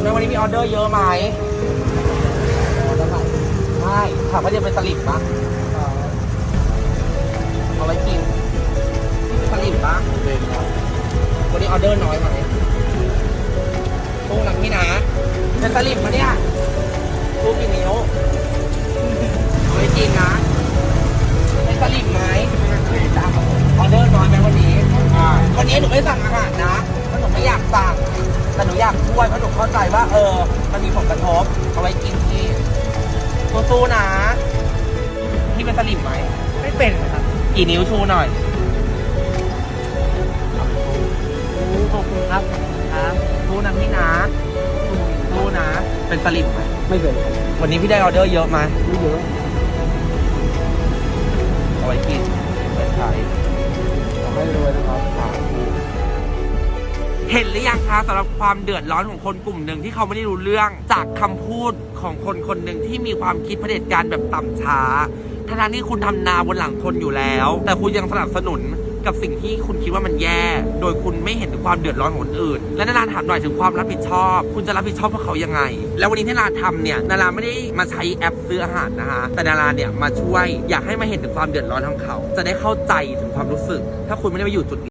ามด้วยวันนี้มีออเดอร์เยอะไหมใช่ถามว่าจะเป็นสลิปปะเอาไว้กินสลิปปะวันนี้ออเดอร์น้อยไหมตู้นังพี่นะเป็นสลิปมะเนี่ยตู้กี่นิ้วเอาไว้กินนะเป็นสลิปไหมออเดอร์น้อยไหมวันนี้วันนี้หนูไม่สั่งอาหารนะเพราะหนู ไม่อยากสั่งแต่หนูอยากช่วยเพราะหนูเข้าใจว่า เออ มันมีผลกระทบเอาไว้กินที่สู้ๆนะพี่เป็นสลิมไหมไม่เป็นครับกี่นิ้วชูหน่อยขอบคุณครับครับสู้นะพี่นะสู้นะเป็นสลิมไหมไม่เป็นครับวันนี้พี่ได้ออเดอร์เยอะไหมไม่เยอะ เห็นหรือยังคะสำหรับความเดือดร้อนของคนกลุ่มหนึ่งที่เขาไม่ได้รู้เรื่องจากคำพูดของคนคนหนึ่งที่มีความคิดเผด็จการแบบต่ำช้าทั้งที่คุณทำนาบนหลังคนอยู่แล้ว แต่คุณยังสนับสนุนกับสิ่งที่คุณคิดว่ามันแย่ โดยคุณไม่เห็นถึงความเดือดร้อนของคนอื่น และนาราถามหน่อยถึงความรับผิดชอบ คุณจะรับผิดชอบพวกเขายังไง แล้ววันนี้ที่นาราทำเนี่ย นาราไม่ได้มาใช้แอปซื้ออาหารนะคะ แต่นาราเนี่ยมาช่วยอยากให้มาเห็นถึงความเดือดร้อนของเขา จะได้เข้าใจถึงความรู้สึก ถ้าคุณไม่ได้มาอยู่จุด